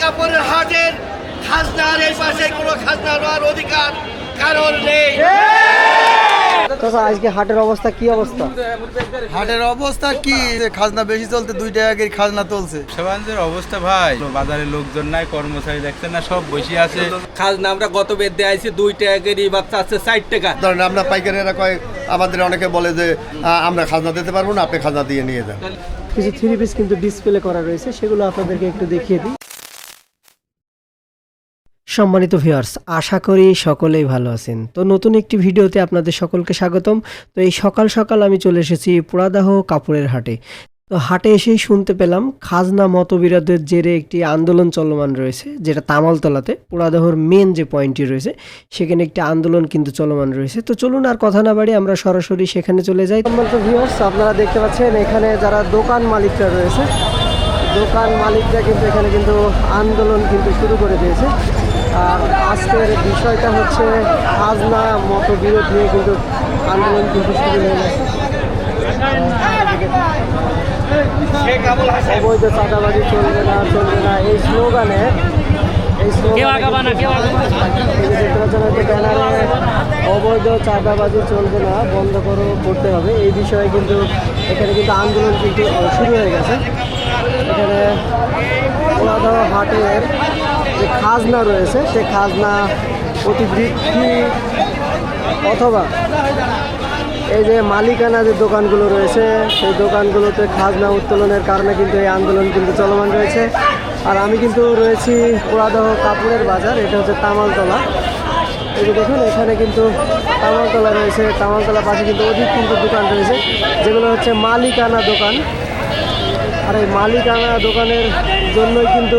কাপড়ের হাটের খাজনার এই পাশে কোনো খাজনা নেওয়ার অধিকার কারণ নেই। চাচা আজকে হাটের অবস্থা কি অবস্থা? হাটের অবস্থা কি? খাজনা বেশি চলতে দুই টাকা খাজনা চলছে। সেবাঞ্জের অবস্থা ভাই বাজারে লোকজন নাই কর্মচারী দেখছেন না সব বসে আছে। খাজনা আমরা গত বেদ দিয়ে আইছি দুই টাকা করে বাচ্চা আছে ষাট টাকা। ধরেন আমরা পাইকারেরা কয় আমাদের অনেকে বলে যে আমরা খাজনা দিতে পারব না আপনি খাজনা দিয়ে নিয়ে যান। কিছু থ্রি পিস কিন্তু ডিসপ্লে করা রয়েছে সেগুলো আপনাদেরকে একটু দেখিয়ে দিই। সম্মানিত ভিউয়ার্স, আশা করি সকলেই ভালো আছেন। তো নতুন একটি ভিডিওতে আপনাদের সকলকে স্বাগতম। তো এই সকাল সকাল আমি চলে এসেছি পুরাদাহ কাপড়ের হাটে। তো হাটে এসেই শুনতে পেলাম, খাজনা মতবিরোধের জেরে একটি আন্দোলন চলমান রয়েছে, যেটা তামালতলাতে, পুরাদাহর মেন যে পয়েন্টটি রয়েছে, সেখানে একটি আন্দোলন কিন্তু চলমান রয়েছে। তো চলুন আর কথা না বাড়ি আমরা সরাসরি সেখানে চলে যাই। সম্মানিত ভিউয়ার্স, আপনারা দেখতে পাচ্ছেন, এখানে যারা দোকান মালিকরা রয়েছে, দোকান মালিকরা কিন্তু এখানে কিন্তু আন্দোলন কিন্তু শুরু করে দিয়েছে। আজকের বিষয়টা হচ্ছে খাজনা মতো বিরোধ নিয়ে কিন্তু আন্দোলন কিন্তু শুরু হয়ে গেছে। অবৈধ চাঁদাবাজি চলবে না চলবে না। এই স্লোগানে এই স্লোগানে ব্যানারে অবৈধ চাঁদাবাজি চলবে না বন্ধ করো করতে হবে। এই বিষয়ে কিন্তু এখানে কিন্তু আন্দোলন কিন্তু শুরু হয়ে গেছে। এখানে হাটের যে খাজনা রয়েছে, সে খাজনা অতিবৃদ্ধি অথবা এই যে মালিকানা যে দোকানগুলো রয়েছে, সেই দোকানগুলোতে খাজনা উত্তোলনের কারণে কিন্তু এই আন্দোলন কিন্তু চলমান রয়েছে। আর আমি কিন্তু রয়েছি পোড়াদহ কাপড়ের বাজার, এটা হচ্ছে তামালতলা। এই যে দেখুন, এখানে কিন্তু তামালতলা রয়েছে, তামালতলা পাশে কিন্তু অধিক কিন্তু দোকান রয়েছে, যেগুলো হচ্ছে মালিকানা দোকান। আর এই মালিকানা দোকানের জন্যই কিন্তু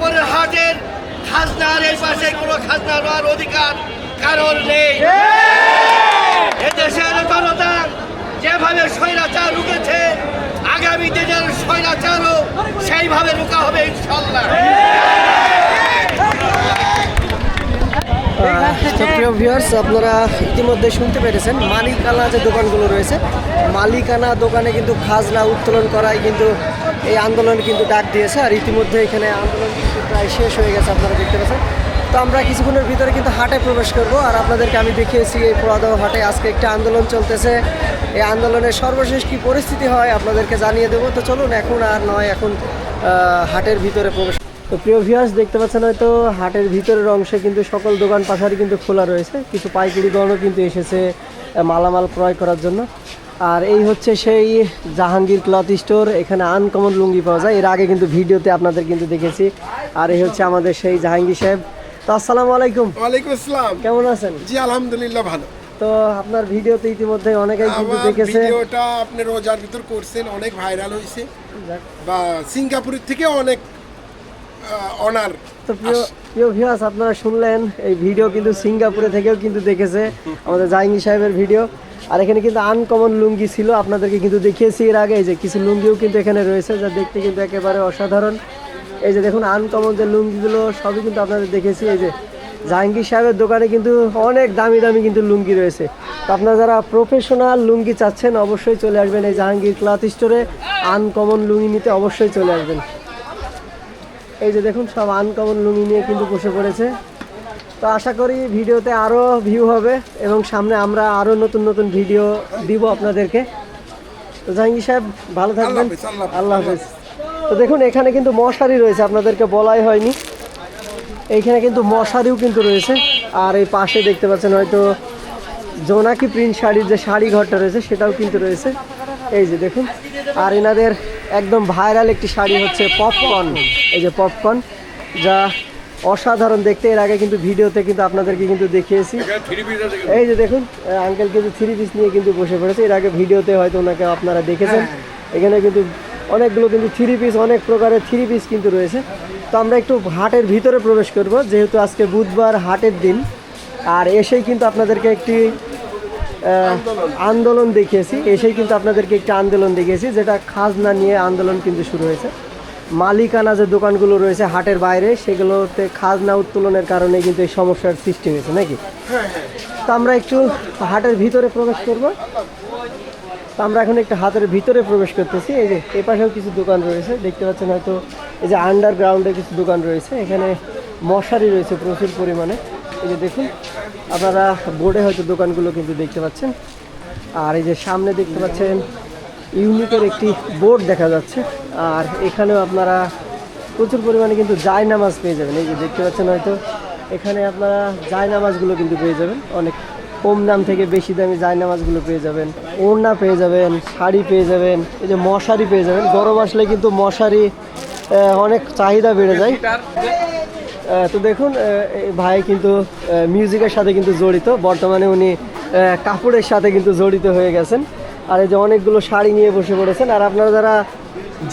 কাপড়ের হাটের খাজনার এই পাশে কোনো খাজনা নেওয়ার অধিকার কারণ নেই। এদেশের জনতা যেভাবে স্বৈরাচার রুকেছে আগামী দিনের স্বৈরাচারও সেইভাবে রুকা হবে ইনশাল্লাহ। তো প্রিয় ভিউয়ার্স আপনারা ইতিমধ্যে শুনতে পেরেছেন, মালিকানা যে দোকানগুলো রয়েছে, মালিকানা দোকানে কিন্তু খাজনা উত্তোলন করায় কিন্তু এই আন্দোলন কিন্তু ডাক দিয়েছে, আর ইতিমধ্যে এখানে আন্দোলন প্রায় শেষ হয়ে গেছে, আপনারা দেখতে পাচ্ছেন। তো আমরা কিছুক্ষণের ভিতরে কিন্তু হাটে প্রবেশ করব আর আপনাদেরকে আমি দেখিয়েছি এই পোড়াদাহ হাটে আজকে একটা আন্দোলন চলতেছে। এই আন্দোলনের সর্বশেষ কি পরিস্থিতি হয় আপনাদেরকে জানিয়ে দেবো। তো চলুন, এখন আর নয়, এখন হাটের ভিতরে প্রবেশ। তো প্রিয় ভিউয়ার্স দেখতে পাচ্ছেন হয়তো হাটের ভিতরের অংশে কিন্তু সকল দোকান পাশারি কিন্তু খোলা রয়েছে। কিছু পাইকারি দলও কিন্তু এসেছে মালামাল ক্রয় করার জন্য। আর এই হচ্ছে সেই জাহাঙ্গীর ক্লথ স্টোর এখানে আনকমন লুঙ্গি পাওয়া যায়। এর আগে কিন্তু ভিডিওতে আপনাদের কিন্তু দেখেছি। আর এই হচ্ছে আমাদের সেই জাহাঙ্গীর সাহেব। তো আসসালামু আলাইকুম। ওয়ালাইকুম আসসালাম। কেমন আছেন? জি আলহামদুলিল্লাহ ভালো। তো আপনার ভিডিওতে ইতিমধ্যে অনেকেই কিন্তু দেখেছে। ভিডিওটা আপনি রোজার ভিতর করছেন অনেক ভাইরাল হয়েছে বা সিঙ্গাপুরের থেকে অনেক অনার তো প্রিয় প্রিয় ভিউয়ার্স আপনারা শুনলেন এই ভিডিও কিন্তু সিঙ্গাপুরে থেকেও কিন্তু দেখেছে আমাদের জাহাঙ্গীর সাহেবের ভিডিও। আর এখানে কিন্তু আনকমন লুঙ্গি ছিল, আপনাদেরকে কিন্তু দেখিয়েছি এর আগে যে কিছু লুঙ্গিও কিন্তু এখানে রয়েছে, যা দেখতে কিন্তু একেবারে অসাধারণ। এই যে দেখুন আনকমন যে লুঙ্গিগুলো, সবই কিন্তু আপনাদের দেখেছি এই যে জাহাঙ্গীর সাহেবের দোকানে কিন্তু অনেক দামি দামি কিন্তু লুঙ্গি রয়েছে। তো আপনারা যারা প্রফেশনাল লুঙ্গি চাচ্ছেন, অবশ্যই চলে আসবেন এই জাহাঙ্গীর ক্লাথ স্টোরে আনকমন লুঙ্গি নিতে অবশ্যই চলে আসবেন। এই যে দেখুন, সব আনকমন লুঙ্গি নিয়ে কিন্তু বসে পড়েছে। তো আশা করি ভিডিওতে আরও ভিউ হবে এবং সামনে আমরা আরও নতুন নতুন ভিডিও দিব আপনাদেরকে। তো জাহাঙ্গীর সাহেব ভালো থাকবেন। আল্লাহ হাফেজ, তো দেখুন এখানে কিন্তু মশারি রয়েছে আপনাদেরকে বলাই হয়নি। এইখানে কিন্তু মশারিও কিন্তু রয়েছে। আর এই পাশে দেখতে পাচ্ছেন হয়তো জোনাকি প্রিন্ট শাড়ির যে শাড়ি ঘরটা রয়েছে সেটাও কিন্তু রয়েছে। এই যে দেখুন আর এনাদের একদম ভাইরাল একটি শাড়ি হচ্ছে পপকর্ন। এই যে পপকর্ন যা অসাধারণ দেখতে। এর আগে কিন্তু ভিডিওতে কিন্তু আপনাদেরকে কিন্তু দেখিয়েছি। এই যে দেখুন আঙ্কেল কিন্তু থ্রি পিস নিয়ে কিন্তু বসে পড়েছে। এর আগে ভিডিওতে হয়তো ওনাকে আপনারা দেখেছেন। এখানে কিন্তু অনেকগুলো কিন্তু থ্রি পিস অনেক প্রকারের থ্রি পিস কিন্তু রয়েছে। তো আমরা একটু হাটের ভিতরে প্রবেশ করব যেহেতু আজকে বুধবার হাটের দিন। আর এসেই কিন্তু আপনাদেরকে একটি আন্দোলন দেখিয়েছি। এসেই কিন্তু আপনাদেরকে একটি আন্দোলন দেখিয়েছি যেটা খাজনা নিয়ে আন্দোলন কিন্তু শুরু হয়েছে। মালিকানা যে দোকানগুলো রয়েছে হাটের বাইরে, সেগুলোতে খাজনা উত্তোলনের কারণে কিন্তু এই সমস্যার সৃষ্টি হয়েছে, নাকি? তো আমরা একটু হাটের ভিতরে প্রবেশ করব। তো আমরা এখন একটু হাতের ভিতরে প্রবেশ করতেছি। এই যে এ পাশেও কিছু দোকান রয়েছে, দেখতে পাচ্ছেন হয়তো এই যে আন্ডারগ্রাউন্ডে কিছু দোকান রয়েছে। এখানে মশারি রয়েছে প্রচুর পরিমাণে। এই যে দেখুন, আপনারা বোর্ডে হয়তো দোকানগুলো কিন্তু দেখতে পাচ্ছেন। আর এই যে সামনে দেখতে পাচ্ছেন ইউনিকের একটি বোর্ড দেখা যাচ্ছে। আর এখানেও আপনারা প্রচুর পরিমাণে কিন্তু জায় নামাজ পেয়ে যাবেন। এই যে দেখতে পাচ্ছেন হয়তো, এখানে আপনারা জায় নামাজগুলো কিন্তু পেয়ে যাবেন। অনেক কম দাম থেকে বেশি দামি জায় নামাজগুলো পেয়ে যাবেন। ওড়না পেয়ে যাবেন, শাড়ি পেয়ে যাবেন, এই যে মশারি পেয়ে যাবেন। গরম আসলে কিন্তু মশারি অনেক চাহিদা বেড়ে যায়। তো দেখুন ভাই কিন্তু মিউজিকের সাথে কিন্তু জড়িত। বর্তমানে উনি কাপড়ের সাথে কিন্তু জড়িত হয়ে গেছেন। আর এই যে অনেকগুলো শাড়ি নিয়ে বসে পড়েছেন। আর আপনারা যারা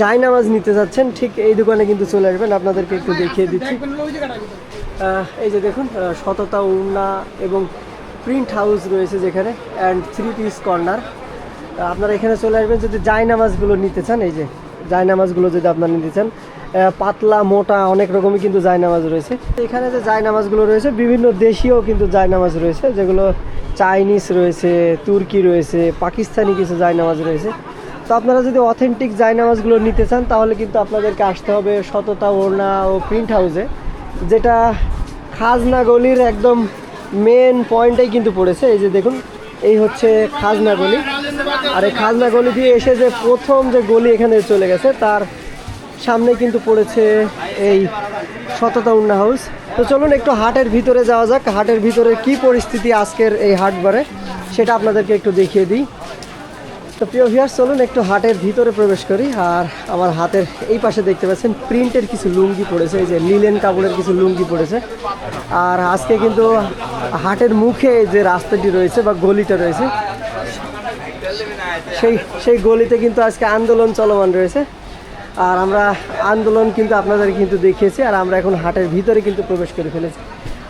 জায়নামাজ নিতে যাচ্ছেন, ঠিক এই দোকানে কিন্তু চলে আসবেন। আপনাদেরকে একটু দেখিয়ে দিচ্ছি। এই যে দেখুন সততা, উন্না এবং প্রিন্ট হাউস রয়েছে যেখানে অ্যান্ড থ্রি পিস কর্নার আপনারা এখানে চলে আসবেন যদি জায়নামাজগুলো নিতে চান, এই যে জায়নামাজগুলো যদি আপনারা নিতে চান পাতলা, মোটা, অনেক রকমই কিন্তু জায়নামাজ রয়েছে। এখানে যে জায়নামাজগুলো রয়েছে, বিভিন্ন দেশীয় কিন্তু জায়নামাজ রয়েছে, যেগুলো চাইনিজ রয়েছে, তুর্কি রয়েছে, পাকিস্তানি কিছু জায়নামাজ রয়েছে। তো আপনারা যদি অথেন্টিক জায়নামাজগুলো নিতে চান, তাহলে কিন্তু আপনাদেরকে আসতে হবে সততা ওড়না ও প্রিন্ট হাউসে যেটা খাজনা গলির একদম মেন পয়েন্টেই কিন্তু পড়েছে। এই যে দেখুন, এই হচ্ছে খাজনা গলি। আর এই খাজনা গলি দিয়ে এসে যে প্রথম যে গলি এখানে চলে গেছে, তার সামনে কিন্তু পড়েছে এই সততা উন্না হাউস তো চলুন একটু হাটের ভিতরে যাওয়া যাক। হাটের ভিতরে কি পরিস্থিতি আজকের এই হাটবারে, সেটা আপনাদেরকে একটু দেখিয়ে দিই। তো প্রিয় ভিউয়ার্স চলুন একটু হাটের ভিতরে প্রবেশ করি। আর আমার হাতের এই পাশে দেখতে পাচ্ছেন, প্রিন্টের কিছু লুঙ্গি পড়েছে, এই যে লিলেন কাপড়ের কিছু লুঙ্গি পড়েছে। আর আজকে কিন্তু হাটের মুখে যে রাস্তাটি রয়েছে বা গলিটা রয়েছে, সেই সেই গলিতে কিন্তু আজকে আন্দোলন চলমান রয়েছে। আর আমরা আন্দোলন কিন্তু আপনাদের কিন্তু দেখিয়েছি, আর আমরা এখন হাটের ভিতরে কিন্তু প্রবেশ করে ফেলেছি।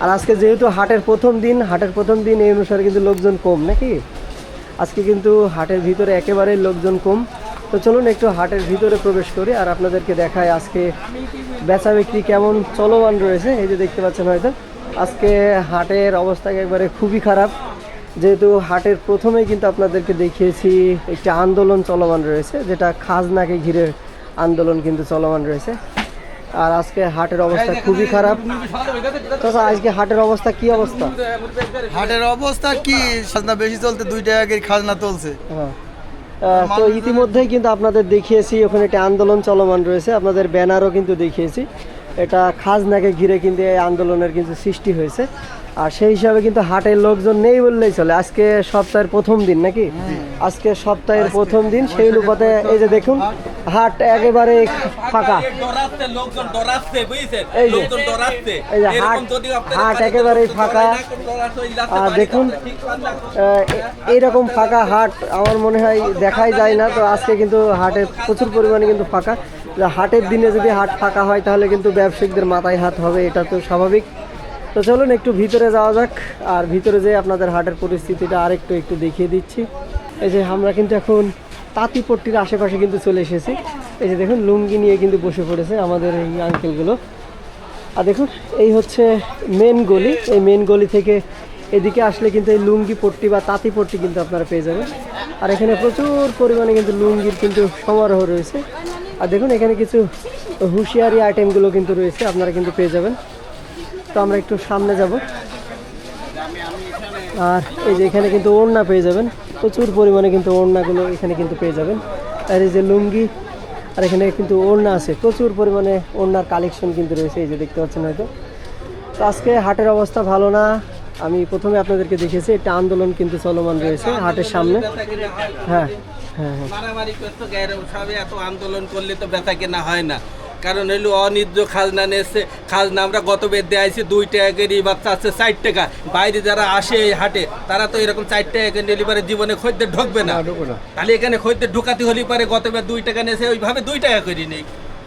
আর আজকে যেহেতু হাটের প্রথম দিন, হাটের প্রথম দিন এই অনুসারে কিন্তু লোকজন কম, নাকি? আজকে কিন্তু হাটের ভিতরে একেবারেই লোকজন কম। তো চলুন একটু হাটের ভিতরে প্রবেশ করি আর আপনাদেরকে দেখায় আজকে বেচা বিক্রি কেমন চলমান রয়েছে। এই যে দেখতে পাচ্ছেন হয়তো। আজকে হাটের অবস্থা একবারে খুবই খারাপ। যেহেতু হাটের প্রথমেই কিন্তু আপনাদেরকে দেখিয়েছি একটি আন্দোলন চলমান রয়েছে, যেটা খাজনাকে ঘিরে আন্দোলন কিন্তু চলমান রয়েছে। আর আজকে হাটের অবস্থা খুবই খারাপ। তো আজকে হাটের অবস্থা কি অবস্থা? হাটের অবস্থা কি? খাজনা বেশি চলতে দুই টাকা খাজনা চলছে। হ্যাঁ। তো ইতিমধ্যেই কিন্তু আপনাদের দেখিয়েছি ওখানে একটা আন্দোলন চলমান রয়েছে। আপনাদের ব্যানারও কিন্তু দেখিয়েছি। এটা খাজনাকে ঘিরে কিন্তু এই আন্দোলনের কিন্তু সৃষ্টি হয়েছে। আর সেই হিসাবে কিন্তু হাটের লোকজন নেই বললেই চলে। আজকে সপ্তাহের প্রথম দিন নাকি? আজকে সপ্তাহের প্রথম দিন, সেই অনুপাতে এই যে দেখুন, হাট একেবারে ফাঁকা। এই যে- এই যে হাট- হাট একেবারেই ফাঁকা। আর দেখুন এইরকম ফাঁকা হাট আমার মনে হয় দেখাই যায় না। তো আজকে কিন্তু হাটে প্রচুর পরিমাণে কিন্তু ফাঁকা। হাটের দিনে যদি হাট ফাঁকা হয়, তাহলে কিন্তু ব্যবসায়িকদের মাথায় হাত হবে, এটা তো স্বাভাবিক। তো চলুন একটু ভিতরে যাওয়া যাক, আর ভিতরে যেয়ে আপনাদের হাটের পরিস্থিতিটা আরেকটু একটু দেখিয়ে দিচ্ছি। এই যে আমরা কিন্তু এখন তাঁতিপট্টির আশেপাশে কিন্তু চলে এসেছি। এই যে দেখুন, লুঙ্গি নিয়ে কিন্তু বসে পড়েছে আমাদের এই আঙ্কেলগুলো আর দেখুন, এই হচ্ছে মেন গলি। এই মেন গলি থেকে এদিকে আসলে কিন্তু এই লুঙ্গি পট্টি বা তাঁতি পট্টি কিন্তু আপনারা পেয়ে যাবেন। আর এখানে প্রচুর পরিমাণে কিন্তু লুঙ্গির কিন্তু সমারোহ রয়েছে। আর দেখুন, এখানে কিছু হুঁশিয়ারি আইটেমগুলো কিন্তু রয়েছে, আপনারা কিন্তু পেয়ে যাবেন। তো আমরা একটু সামনে যাব। আর এই যে এখানে কিন্তু ওড়না পেয়ে যাবেন। প্রচুর পরিমাণে কিন্তু ওড়নাগুলো এখানে কিন্তু পেয়ে যাবেন। আর এই যে লুঙ্গি, আর এখানে কিন্তু ওড়না আছে। প্রচুর পরিমাণে ওড়নার কালেকশন কিন্তু রয়েছে, এই যে দেখতে পাচ্ছেন হয়তো। তো আজকে হাটের অবস্থা ভালো না। আমি প্রথমে আপনাদেরকে দেখেছি একটা আন্দোলন কিন্তু চলমান রয়েছে হাটের সামনে। হ্যাঁ হ্যাঁ হ্যাঁ। মারামারি এত আন্দোলন করলে তো বেচা কেনা হয় না। কারণ হইল অনিদ্র খাজনা নিয়েছে। খাজনা আমরা গত বেদ দিয়ে আইছি দুই টাকা করে বাচ্চা আছে চার টাকা। বাইরে যারা আসে এই হাটে তারা তো এরকম চার টাকা করে নিলে পারে জীবনে খদ্দের ঢুকবে না। তাহলে এখানে খদ্দের ঢুকাতে হলে পারে গত বেদ দুই টাকা নিয়েছে ওইভাবে দুই টাকা করে নেই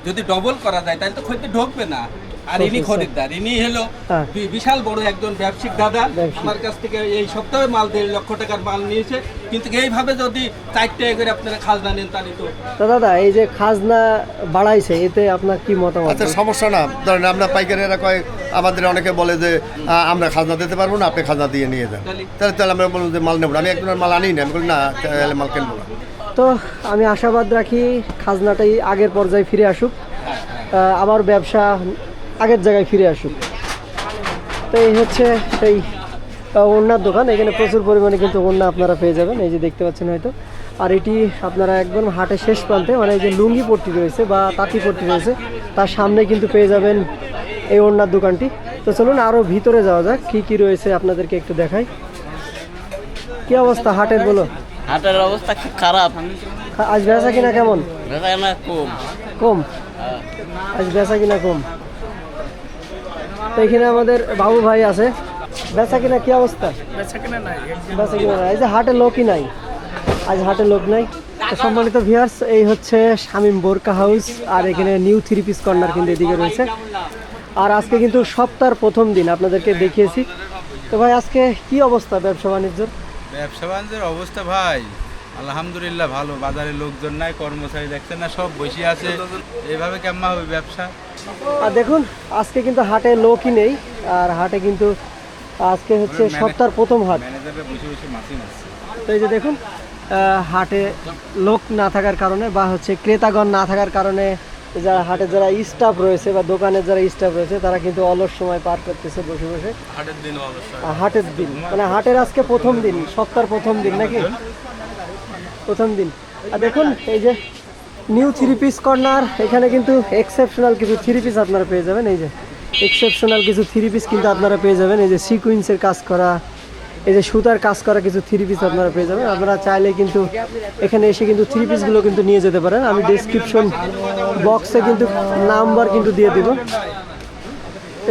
যদি ডবল করা যায় তাহলে তো খদ্দের ঢুকবে না। আর ইনি খরিদ্দার। ইনি হলো হ্যাঁ। বি- বিশাল বড় একজন ব্যবসায়িক দাদা। আমার কাছ থেকে এই সপ্তাহে মাল দেড় লক্ষ টাকার মাল নিয়েছে। কিন্তু এইভাবে যদি চার টাকা করে আপনারা খাজনা নেন তাহলে তো দাদা এই যে খাজনা বাড়াইছে এতে আপনার কি মতামত? আচ্ছা সমস্যা না। ধরেন আমরা পাইকারেরা কয় আমাদের অনেকে বলে যে আমরা খাজনা দিতে পারব না আপনি খাজনা দিয়ে নিয়ে যান। তাহলে? তাহলে আমরা বলব যে মাল নেব আমি একজনের মাল আনি না আমি বলি না তাহলে মাল কিনবো না। তো আমি আশাবাদ রাখি খাজনাটাই আগের পর্যায়ে ফিরে আসুক। আবার ব্যবসা আগের জায়গায় ফিরে আসুক। তো এই হচ্ছে সেই আহ, ওড়নার দোকান। এখানে প্রচুর পরিমাণে কিন্তু ওড়না আপনারা পেয়ে যাবেন এই যে দেখতে পাচ্ছেন হয়তো। আর এটি আপনারা একদম হাটের শেষ প্রান্তে মানে এই যে লুঙ্গি পট্টি রয়েছে বা তাঁতি পট্টি রয়েছে তার সামনে কিন্তু পেয়ে যাবেন এই ওড়নার দোকানটি। তো চলুন আরও ভিতরে যাওয়া যাক কী কী রয়েছে আপনাদেরকে একটু দেখাই। কি অবস্থা হাটের বলো? হাটের অবস্থা খুব খারাপ। আজ বেচা কিনা কেমন? বেচা কেনা কম। কম? আজ বেচা কিনা কম? তো এখানে আমাদের বাবু ভাই আছে। বেচা কিনা কি অবস্থা? বেচা কিনা নাই এই যে হাটে লোকই নাই। আজ হাটে লোক নাই। তো সম্মানিত ভিউয়ার্স এই হচ্ছে শামিম বোরকা হাউস আর এখানে নিউ থ্রি পিস কর্নার কিন্তু এদিকে রয়েছে। আর আজকে কিন্তু সপ্তাহের প্রথম দিন আপনাদেরকে দেখিয়েছি। তো ভাই আজকে কি অবস্থা ব্যবসা বাণিজ্যর? ব্যবসা বাণিজ্যের অবস্থা ভাই আলহামদুলিল্লাহ ভালো। বাজারে লোকজন নাই কর্মচারী দেখছেন না সব বসে আছে। এইভাবে কেমন হবে ব্যবসা? আর দেখুন আজকে কিন্তু হাটে লোকই নেই আর হাটে কিন্তু আজকে হচ্ছে সপ্তাহের প্রথম হাট। ম্যানেজাররা বসে বসে মাছি মারছে তো এই যে দেখুন হাটে লোক না থাকার কারণে বা হচ্ছে ক্রেতাগণ না থাকার কারণে যারা হাটে যারা স্টাফ রয়েছে বা দোকানের যারা স্টাফ রয়েছে তারা কিন্তু অলস সময় পার করতেছে বসে বসে। হাটের দিন হাটের দিন মানে হাটের আজকে প্রথম দিন সপ্তাহের প্রথম দিন নাকি? প্রথম দিন। আর দেখুন, এই যে নিউ থ্রি পিস কর্নার এখানে কিন্তু এক্সেপশনাল কিছু থ্রি পিস আপনারা পেয়ে যাবেন। এই যে এক্সেপশনাল কিছু থ্রি পিস কিন্তু আপনারা পেয়ে যাবেন। এই যে সিকুইন্সের কাজ করা, এই যে সুতার কাজ করা কিছু থ্রি পিস আপনারা পেয়ে যাবেন। আপনারা চাইলে কিন্তু এখানে এসে কিন্তু থ্রি পিসগুলো কিন্তু নিয়ে যেতে পারেন। আমি ডিসক্রিপশন বক্সে কিন্তু নাম্বার কিন্তু দিয়ে দিব।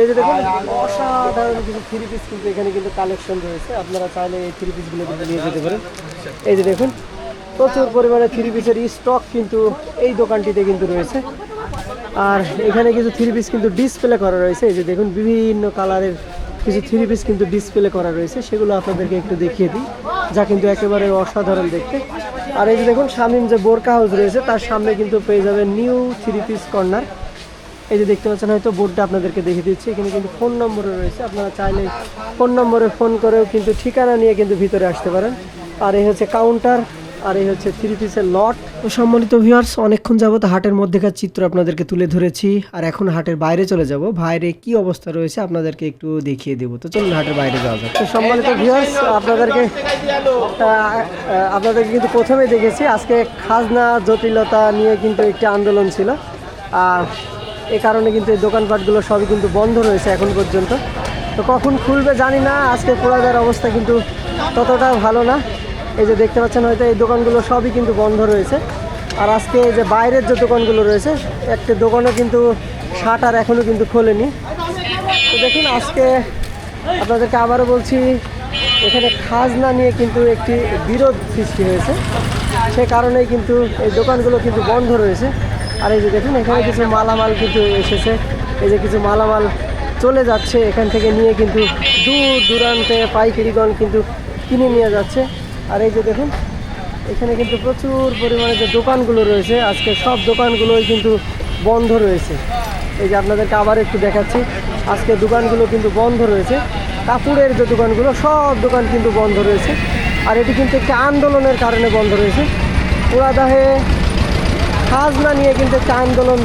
এই যে দেখুন, অসাধারণ কিছু থ্রি পিস কিন্তু এখানে কিন্তু কালেকশন রয়েছে। আপনারা চাইলে এই থ্রি পিসগুলো কিন্তু নিয়ে যেতে পারেন। এই যে দেখুন প্রচুর পরিমাণে থ্রি পিসের স্টক কিন্তু এই দোকানটিতে কিন্তু রয়েছে। আর এখানে কিছু থ্রি পিস কিন্তু ডিসপ্লে করা রয়েছে। এই যে দেখুন, বিভিন্ন কালারের কিছু থ্রি পিস কিন্তু ডিসপ্লে করা রয়েছে। সেগুলো আপনাদেরকে একটু দেখিয়ে দিই। যা কিন্তু একেবারে অসাধারণ দেখতে। আর এই যে দেখুন, শামিম যে বোরকা হাউস রয়েছে, তার সামনে কিন্তু পেয়ে যাবেন নিউ থ্রি পিস কর্নার এই যে দেখতে পাচ্ছেন, হয়তো বোর্ডটা আপনাদেরকে দেখে দিচ্ছি। এখানে কিন্তু ফোন নম্বরও রয়েছে। আপনারা চাইলে ফোন নম্বরে ফোন করেও কিন্তু ঠিকানা নিয়ে কিন্তু ভিতরে আসতে পারেন। আর এই হচ্ছে কাউন্টার আর এই হচ্ছে থ্রি পিসের লট তো সম্মানিত ভিউয়ার্স অনেকক্ষণ যাবত হাটের মধ্যেকার চিত্র আপনাদেরকে তুলে ধরেছি। আর এখন হাটের বাইরে চলে যাব। বাইরে কি অবস্থা রয়েছে? আপনাদেরকে একটু দেখিয়ে দেবো। তো চলুন হাটের বাইরে যাওয়া যাক। তো সম্মানিত ভিউয়ার্স আপনাদেরকে আপনাদেরকে কিন্তু প্রথমেই দেখেছি। আজকে খাজনা জটিলতা নিয়ে কিন্তু একটি আন্দোলন ছিল। আর এ কারণে কিন্তু এই দোকানপাটগুলো সবই কিন্তু বন্ধ রয়েছে এখন পর্যন্ত। তো কখন খুলবে জানি না। আজকে পোড়াদার অবস্থা কিন্তু ততটা ভালো না। এই যে দেখতে পাচ্ছেন, হয়তো এই দোকানগুলো সবই কিন্তু বন্ধ রয়েছে। আর আজকে যে বাইরের যে দোকানগুলো রয়েছে, একটা দোকানও কিন্তু শাটার এখনও কিন্তু খোলেনি। তো দেখুন, আজকে আপনাদেরকে আবারও বলছি, এখানে খাজনা নিয়ে কিন্তু একটি বিরোধ সৃষ্টি হয়েছে। সে কারণেই কিন্তু এই দোকানগুলো কিন্তু বন্ধ রয়েছে। আর এই যে দেখুন, এখানে কিছু মালামাল কিন্তু এসেছে। এই যে কিছু মালামাল চলে যাচ্ছে, এখান থেকে নিয়ে কিন্তু দূর দূরান্তে পাইকারিগণ কিন্তু কিনে নিয়ে যাচ্ছে। আর এই যে দেখুন, এখানে কিন্তু প্রচুর পরিমাণে যে দোকানগুলো রয়েছে, আজকে সব দোকানগুলোই কিন্তু বন্ধ রয়েছে। এই যে আপনাদেরকে আবার একটু দেখাচ্ছি, আজকে দোকানগুলো কিন্তু বন্ধ রয়েছে। কাপড়ের যে দোকানগুলো, সব দোকান কিন্তু বন্ধ রয়েছে। আর এটি কিন্তু একটি আন্দোলনের কারণে বন্ধ রয়েছে। পুরাদাহে খাজনা নিয়ে কিন্তু একটা আন্দোলন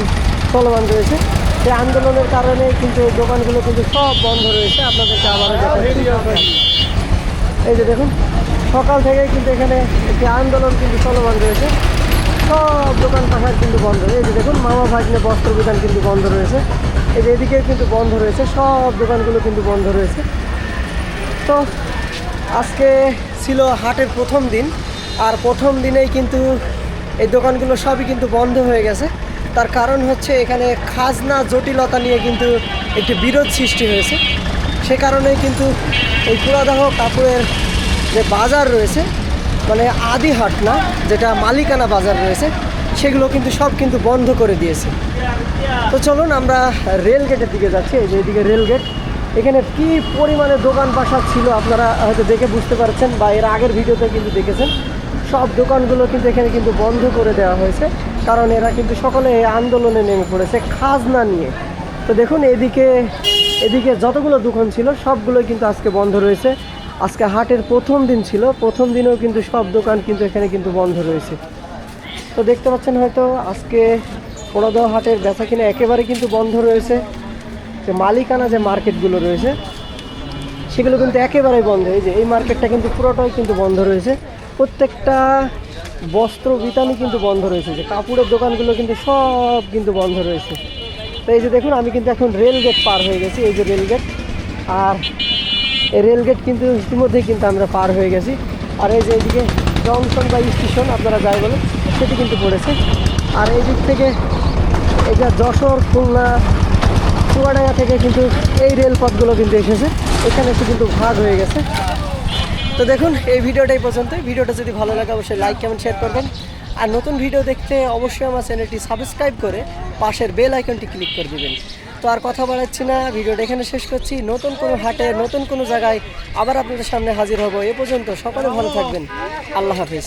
চলমান রয়েছে। সেই আন্দোলনের কারণে কিন্তু দোকানগুলো কিন্তু সব বন্ধ রয়েছে। আপনাদেরকে দেখাচ্ছি। এই যে দেখুন সকাল থেকেই কিন্তু এখানে একটি আন্দোলন কিন্তু চলমান রয়েছে। সব দোকান পাহাড় কিন্তু বন্ধ এই যে দেখুন, মামা ভাগ্নে বস্ত্র বিধান কিন্তু বন্ধ রয়েছে। এই যে এদিকে কিন্তু বন্ধ রয়েছে। সব দোকানগুলো কিন্তু বন্ধ রয়েছে। তো আজকে ছিল হাটের প্রথম দিন। আর প্রথম দিনেই কিন্তু এই দোকানগুলো সবই কিন্তু বন্ধ হয়ে গেছে। তার কারণ হচ্ছে এখানে খাজনা জটিলতা নিয়ে কিন্তু একটি বিরোধ সৃষ্টি হয়েছে। সে কারণেই কিন্তু এই পুরাদাহ কাপড়ের যে বাজার রয়েছে মানে আদি হাট না, যেটা মালিকানা বাজার রয়েছে, সেগুলো কিন্তু সব কিন্তু বন্ধ করে দিয়েছে। তো চলুন আমরা রেল গেটের দিকে যাচ্ছি, এই যে এদিকে রেল গেট। এখানে কি পরিমাণে দোকান বাসা ছিল আপনারা হয়তো দেখে বুঝতে পারছেন বা এর আগের ভিডিওতে কিন্তু দেখেছেন। সব দোকানগুলো কিন্তু এখানে কিন্তু বন্ধ করে দেওয়া হয়েছে, কারণ এরা কিন্তু সকলে আন্দোলনে নেমে পড়েছে খাজনা নিয়ে। তো দেখুন এদিকে এদিকে যতগুলো দোকান ছিল সবগুলো কিন্তু আজকে বন্ধ রয়েছে। আজকে হাটের প্রথম দিন ছিল। প্রথম দিনেও কিন্তু সব দোকান কিন্তু এখানে কিন্তু বন্ধ রয়েছে। তো দেখতে পাচ্ছেন হয়তো আজকে পোড়াদহ হাটের বেচা কিনা একেবারে কিন্তু বন্ধ রয়েছে। যে মালিকানা যে মার্কেটগুলো রয়েছে, সেগুলো কিন্তু একেবারেই বন্ধ। এই যে এই মার্কেটটা কিন্তু পুরোটাই কিন্তু বন্ধ রয়েছে। প্রত্যেকটা বস্ত্র বিতানি কিন্তু বন্ধ রয়েছে। যে কাপড়ের দোকানগুলো কিন্তু সব কিন্তু বন্ধ রয়েছে। তো এই যে দেখুন, আমি কিন্তু এখন রেল গেট পার হয়ে গেছি। এই যে রেল গেট। আর এই রেল গেট কিন্তু ইতিমধ্যেই কিন্তু আমরা পার হয়ে গেছি। আর এই যে এইদিকে জংশন বা স্টেশন, আপনারা যাই বলেন, সেটি কিন্তু পড়েছে। আর এই দিক থেকে এই যে যশোর, খুলনা, চুয়াডাঙ্গা থেকে কিন্তু এই রেলপথগুলো কিন্তু এসেছে। এখানে একটু কিন্তু ভাগ হয়ে গেছে। তো দেখুন, এই ভিডিওটাই পর্যন্ত। ভিডিওটা যদি ভালো লাগে, অবশ্যই লাইক কমেন্ট শেয়ার করবেন। আর নতুন ভিডিও দেখতে অবশ্যই আমার চ্যানেলটি সাবস্ক্রাইব করে পাশের বেল আইকনটি ক্লিক করে দিবেন। তো আর কথা বাড়াচ্ছি না। ভিডিওটা এখানে শেষ করছি। নতুন কোনো হাটে, নতুন কোনো জায়গায় আবার আপনাদের সামনে হাজির হব। এ পর্যন্ত সকলে ভালো থাকবেন। আল্লাহ হাফিজ।